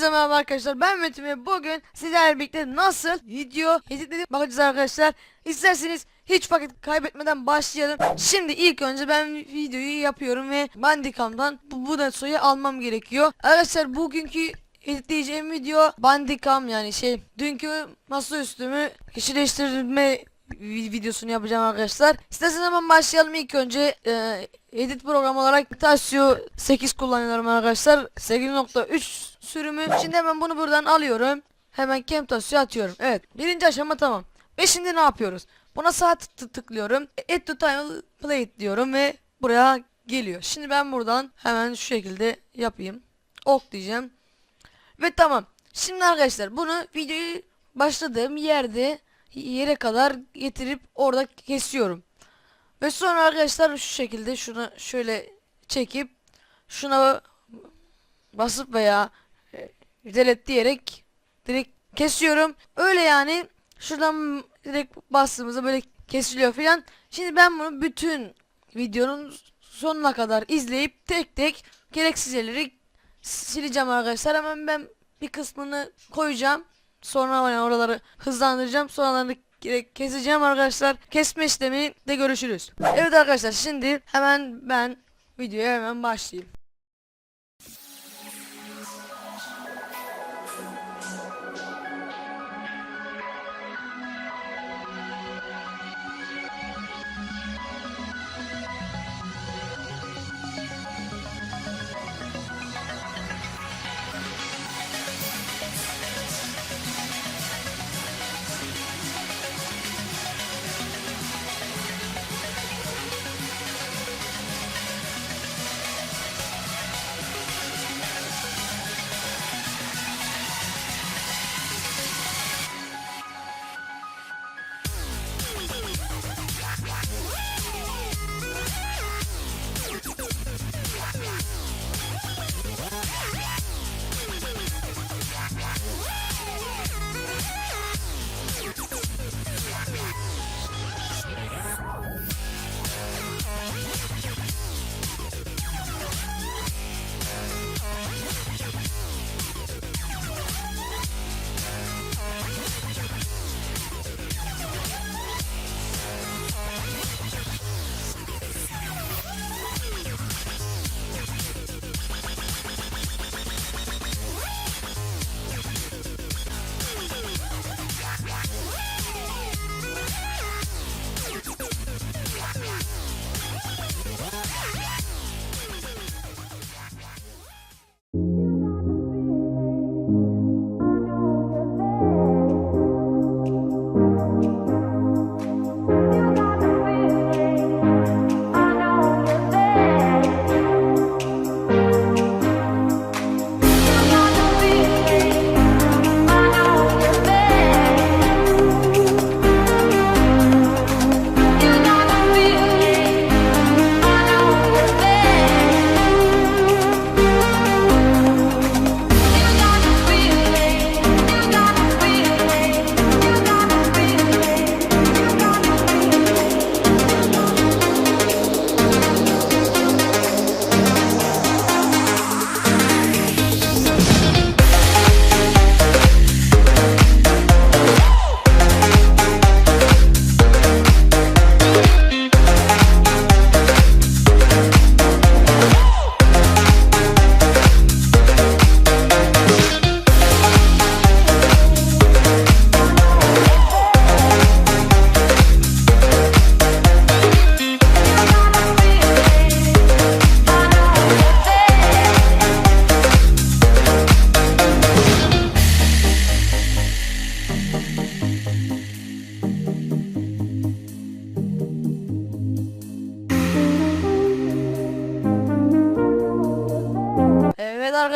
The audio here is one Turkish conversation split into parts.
Hepinize merhaba arkadaşlar. Ben Metin ve bugün sizlerle birlikte nasıl video editledim bakacağız arkadaşlar. İsterseniz hiç vakit kaybetmeden başlayalım. Şimdi ilk önce ben videoyu yapıyorum ve Bandicam'dan bu, bu Netso'yu almam gerekiyor. Arkadaşlar bugünkü editleyeceğim video Bandicam yani şey dünkü masaüstümü kişileştirme videosunu yapacağım arkadaşlar. İsterseniz hemen başlayalım ilk önce e, edit programı olarak Casio 8 kullanıyorum arkadaşlar. 8.3 sürümü. Şimdi hemen bunu buradan alıyorum. Hemen Camtasio'ya atıyorum. Evet. Birinci aşama tamam. Ve şimdi ne yapıyoruz? Buna sağ tık- tık- tıklıyorum. Add to time plate diyorum ve buraya geliyor. Şimdi ben buradan hemen şu şekilde yapayım. Ok diyeceğim. Ve tamam. Şimdi arkadaşlar bunu videoyu başladığım yerde yere kadar getirip orada kesiyorum. Ve sonra arkadaşlar şu şekilde şunu şöyle çekip şuna basıp veya e, delete diyerek direkt kesiyorum. Öyle yani şuradan direkt bastığımızda böyle kesiliyor filan. Şimdi ben bunu bütün videonun sonuna kadar izleyip tek tek gereksiz yerleri sileceğim arkadaşlar. Hemen ben bir kısmını koyacağım. Sonra yani oraları hızlandıracağım. Sonralarını ke- keseceğim arkadaşlar. Kesme işlemi de görüşürüz. Evet arkadaşlar şimdi hemen ben videoya hemen başlayayım.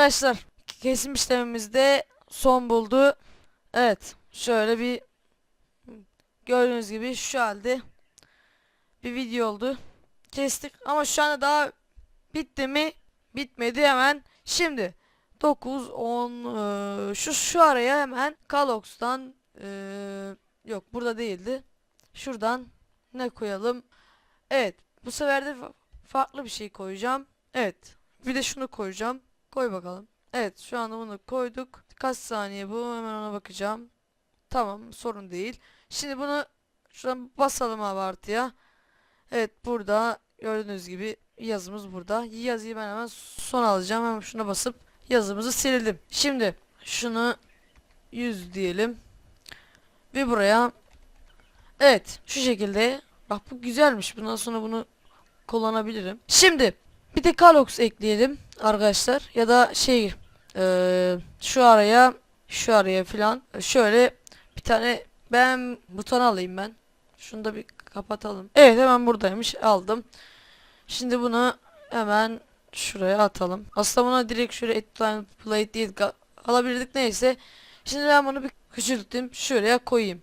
Arkadaşlar kesim işlemimizde son buldu. Evet şöyle bir gördüğünüz gibi şu halde bir video oldu. Kestik ama şu anda daha bitti mi? Bitmedi hemen. Şimdi 9 10 eee, şu şu araya hemen Kalox'tan eee, yok burada değildi. Şuradan ne koyalım? Evet bu sefer de fa- farklı bir şey koyacağım. Evet bir de şunu koyacağım. Koy bakalım. Evet şu anda bunu koyduk. Kaç saniye bu hemen ona bakacağım. Tamam sorun değil. Şimdi bunu şuradan basalım abi artıya. Evet burada gördüğünüz gibi yazımız burada. Yazıyı ben hemen son alacağım. Hemen şuna basıp yazımızı sildim. Şimdi şunu 100 diyelim. Ve buraya Evet şu şekilde bak bu güzelmiş. Bundan sonra bunu kullanabilirim. Şimdi bir de Kalox ekleyelim arkadaşlar. Ya da şey eee, şu araya şu araya filan şöyle bir tane ben buton alayım ben. Şunu da bir kapatalım. Evet hemen buradaymış aldım. Şimdi bunu hemen şuraya atalım. Aslında buna direkt şöyle et time plate değil alabilirdik neyse. Şimdi ben bunu bir küçülttüm. Şuraya koyayım.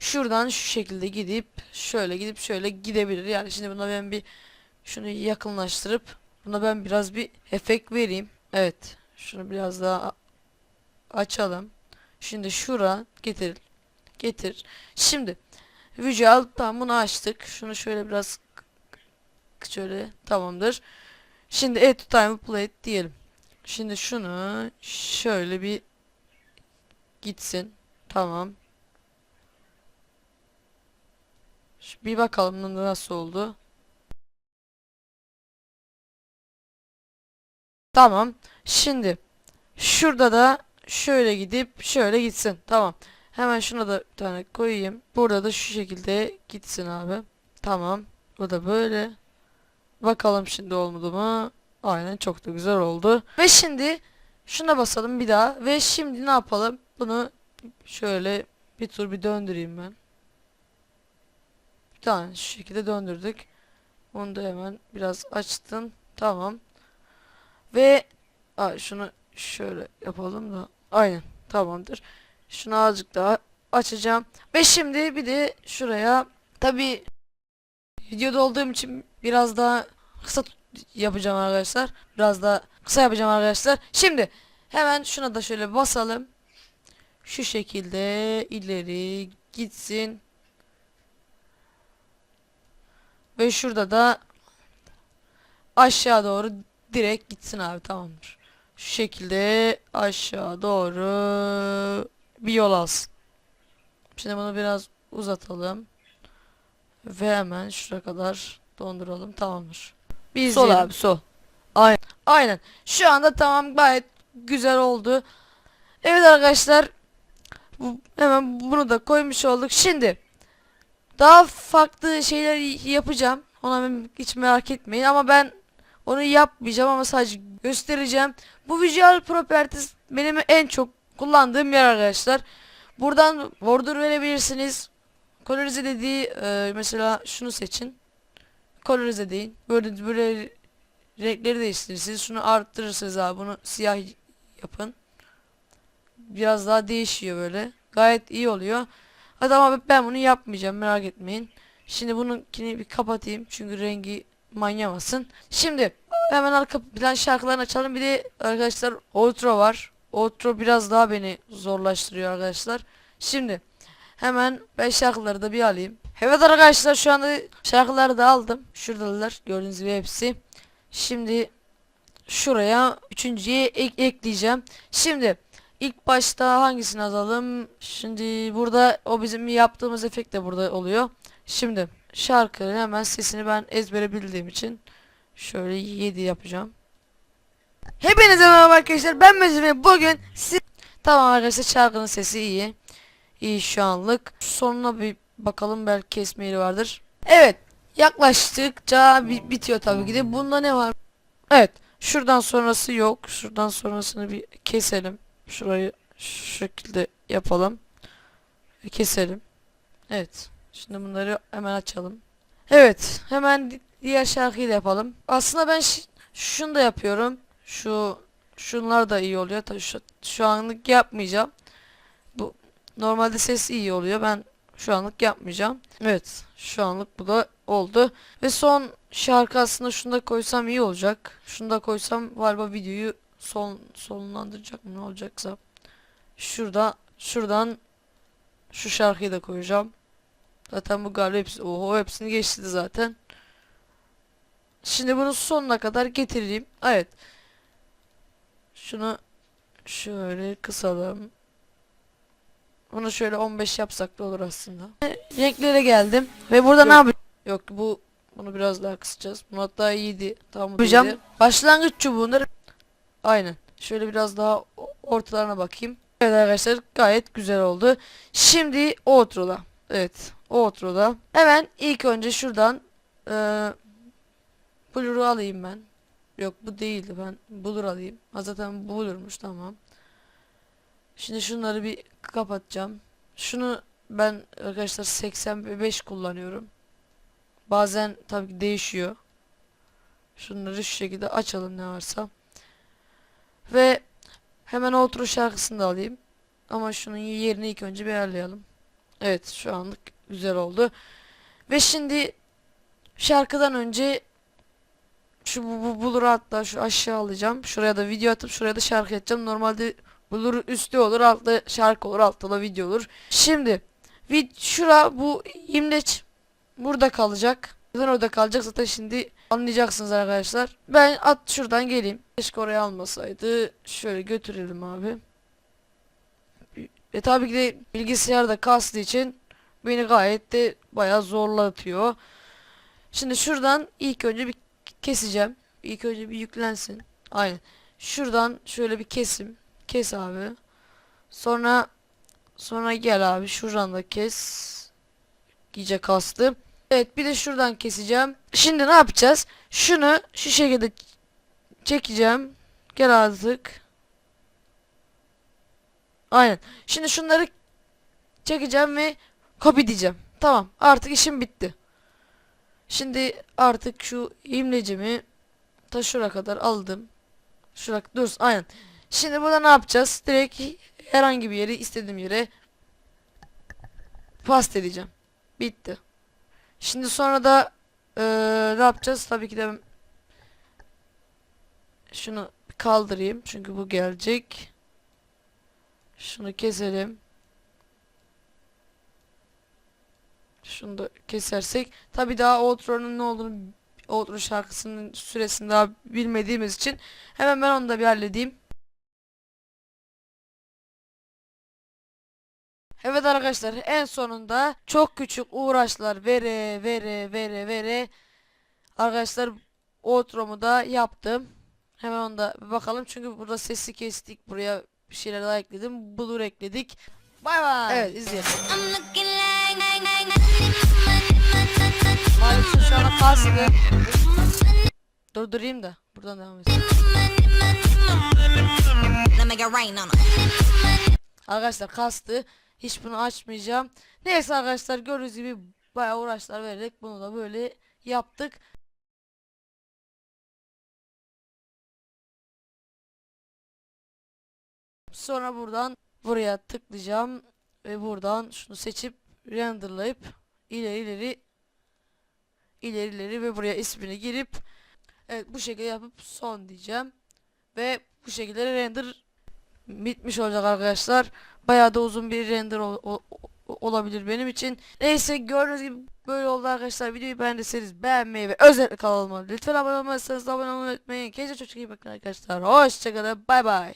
Şuradan şu şekilde gidip şöyle gidip şöyle gidebilir. Yani şimdi buna ben bir şunu yakınlaştırıp buna ben biraz bir efekt vereyim. Evet. Şunu biraz daha açalım. Şimdi şura getir. Getir. Şimdi visual tamam bunu açtık. Şunu şöyle biraz şöyle tamamdır. Şimdi add to time plate diyelim. Şimdi şunu şöyle bir gitsin. Tamam. Bir bakalım nasıl oldu. Tamam. Şimdi şurada da şöyle gidip şöyle gitsin. Tamam. Hemen şuna da bir tane koyayım. Burada da şu şekilde gitsin abi. Tamam. Bu da böyle. Bakalım şimdi olmadı mı? Aynen çok da güzel oldu. Ve şimdi şuna basalım bir daha. Ve şimdi ne yapalım? Bunu şöyle bir tur bir döndüreyim ben. Bir tane şu şekilde döndürdük. Onu da hemen biraz açtım. Tamam. Ve Aa, şunu şöyle yapalım da. Aynen. Tamamdır. Şunu azıcık daha açacağım. Ve şimdi bir de şuraya tabi videoda olduğum için biraz daha kısa yapacağım arkadaşlar. Biraz daha kısa yapacağım arkadaşlar. Şimdi hemen şuna da şöyle basalım. Şu şekilde ileri gitsin. Ve şurada da aşağı doğru direkt gitsin abi tamamdır. Şu şekilde aşağı doğru bir yol alsın. Şimdi bunu biraz uzatalım. Ve hemen şuraya kadar donduralım tamamdır. Bir sol abi sol. Aynen. Aynen. Şu anda tamam gayet güzel oldu. Evet arkadaşlar. Bu, hemen bunu da koymuş olduk. Şimdi daha farklı şeyler yapacağım. Ona hiç merak etmeyin ama ben onu yapmayacağım ama sadece göstereceğim. Bu Visual Properties benim en çok kullandığım yer arkadaşlar. Buradan border verebilirsiniz. Colorize dediği e, mesela şunu seçin. Colorize deyin. Böyle böyle renkleri değiştirirsiniz. Şunu arttırırsınız abi. Bunu siyah yapın. Biraz daha değişiyor böyle. Gayet iyi oluyor. Hadi ama ben bunu yapmayacağım merak etmeyin. Şimdi bununkini bir kapatayım çünkü rengi manyamasın. Şimdi hemen arka plan şarkılarını açalım. Bir de arkadaşlar outro var. Outro biraz daha beni zorlaştırıyor arkadaşlar. Şimdi hemen ben şarkıları da bir alayım. Evet arkadaşlar şu anda şarkıları da aldım. Şuradalar gördüğünüz gibi hepsi. Şimdi şuraya üçüncüye ek ekleyeceğim. Şimdi ilk başta hangisini alalım? Şimdi burada o bizim yaptığımız efekt de burada oluyor. Şimdi şarkının hemen sesini ben ezbere bildiğim için şöyle 7 yapacağım. Hepinize merhaba arkadaşlar ben Mezmi bugün siz... Tamam arkadaşlar şarkının sesi iyi. İyi şu anlık. Sonuna bir bakalım belki kesme yeri vardır. Evet yaklaştıkça bi- bitiyor tabii ki de. Bunda ne var? Evet şuradan sonrası yok. Şuradan sonrasını bir keselim. Şurayı şu şekilde yapalım. Keselim. Evet. Şimdi bunları hemen açalım. Evet, hemen di- diğer şarkıyı da yapalım. Aslında ben şunu da yapıyorum. Şu şunlar da iyi oluyor. Tabii şu, şu anlık yapmayacağım. Bu normalde ses iyi oluyor. Ben şu anlık yapmayacağım. Evet, şu anlık bu da oldu. Ve son şarkı aslında şunu da koysam iyi olacak. Şunu da koysam galiba videoyu son sonlandıracak mı ne olacaksa. Şurada şuradan şu şarkıyı da koyacağım. Zaten bu galiba hepsi, oho hepsini geçti zaten. Şimdi bunu sonuna kadar getireyim. Evet. Şunu şöyle kısalım. Bunu şöyle 15 yapsak da olur aslında. Renklere geldim ve burada ne Yok. yapacağım? Yok bu bunu biraz daha kısacağız. Bunu hatta iyiydi. Tamam yapacağım. Başlangıç çubuğunda aynen. Şöyle biraz daha ortalarına bakayım. Evet arkadaşlar gayet güzel oldu. Şimdi outro'da. Evet outro'da. Hemen ilk önce şuradan eee Blur'u alayım ben. Yok bu değildi ben Blur alayım. Ha zaten Blur'muş tamam. Şimdi şunları bir kapatacağım. Şunu ben arkadaşlar 85 kullanıyorum. Bazen tabii ki değişiyor. Şunları şu şekilde açalım ne varsa. Ve hemen outro şarkısını da alayım. Ama şunun yerini ilk önce bir ayarlayalım. Evet şu anlık güzel oldu. Ve şimdi şarkıdan önce şu bu, bu Blur'u hatta şu aşağı alacağım. Şuraya da video atıp şuraya da şarkı edeceğim. Normalde Blur üstte olur, altta şarkı olur, altta da video olur. Şimdi vid şura bu imleç burada kalacak. Neden orada kalacak zaten şimdi anlayacaksınız arkadaşlar. Ben at şuradan geleyim. Keşke oraya almasaydı. Şöyle götürelim abi. E tabii ki de bilgisayarda kastığı için beni gayet de bayağı zorlatıyor. Şimdi şuradan ilk önce bir keseceğim. İlk önce bir yüklensin. Aynen. Şuradan şöyle bir kesim. Kes abi. Sonra sonra gel abi şuradan da kes. İyice kastı. Evet bir de şuradan keseceğim. Şimdi ne yapacağız? Şunu şu şekilde çekeceğim. Gel artık. Aynen. Şimdi şunları çekeceğim ve copy diyeceğim. Tamam artık işim bitti. Şimdi artık şu imlecimi ta şura kadar aldım. Şura dur aynen. Şimdi burada ne yapacağız? Direkt herhangi bir yeri istediğim yere paste edeceğim. Bitti. Şimdi sonra da eee, ne yapacağız? Tabii ki de şunu kaldırayım çünkü bu gelecek. Şunu keselim. Şunu da kesersek tabii daha outro'nun ne olduğunu outro şarkısının süresini daha bilmediğimiz için hemen ben onu da bir halledeyim. Evet arkadaşlar en sonunda çok küçük uğraşlar vere vere vere vere arkadaşlar outro'mu da yaptım. Hemen onu da bir bakalım çünkü burada sesi kestik buraya bir şeyler daha ekledim blur ekledik. Bay bay. Evet izleyelim. Anda kastı. Durdurayım da buradan devam edelim. Arkadaşlar kastı. Hiç bunu açmayacağım. Neyse arkadaşlar gördüğünüz gibi bayağı uğraşlar vererek bunu da böyle yaptık. Sonra buradan buraya tıklayacağım ve buradan şunu seçip renderlayıp ileri ileri ileri ileri ve buraya ismini girip evet bu şekilde yapıp son diyeceğim ve bu şekilde render bitmiş olacak arkadaşlar. Bayağı da uzun bir render olabilir benim için. Neyse gördüğünüz gibi böyle oldu arkadaşlar. Videoyu beğendiyseniz beğenmeyi ve özellikle kanalıma lütfen abone olmazsanız abone olmayı unutmayın. Kendinize çok iyi bakın arkadaşlar. Hoşçakalın. Bay bay.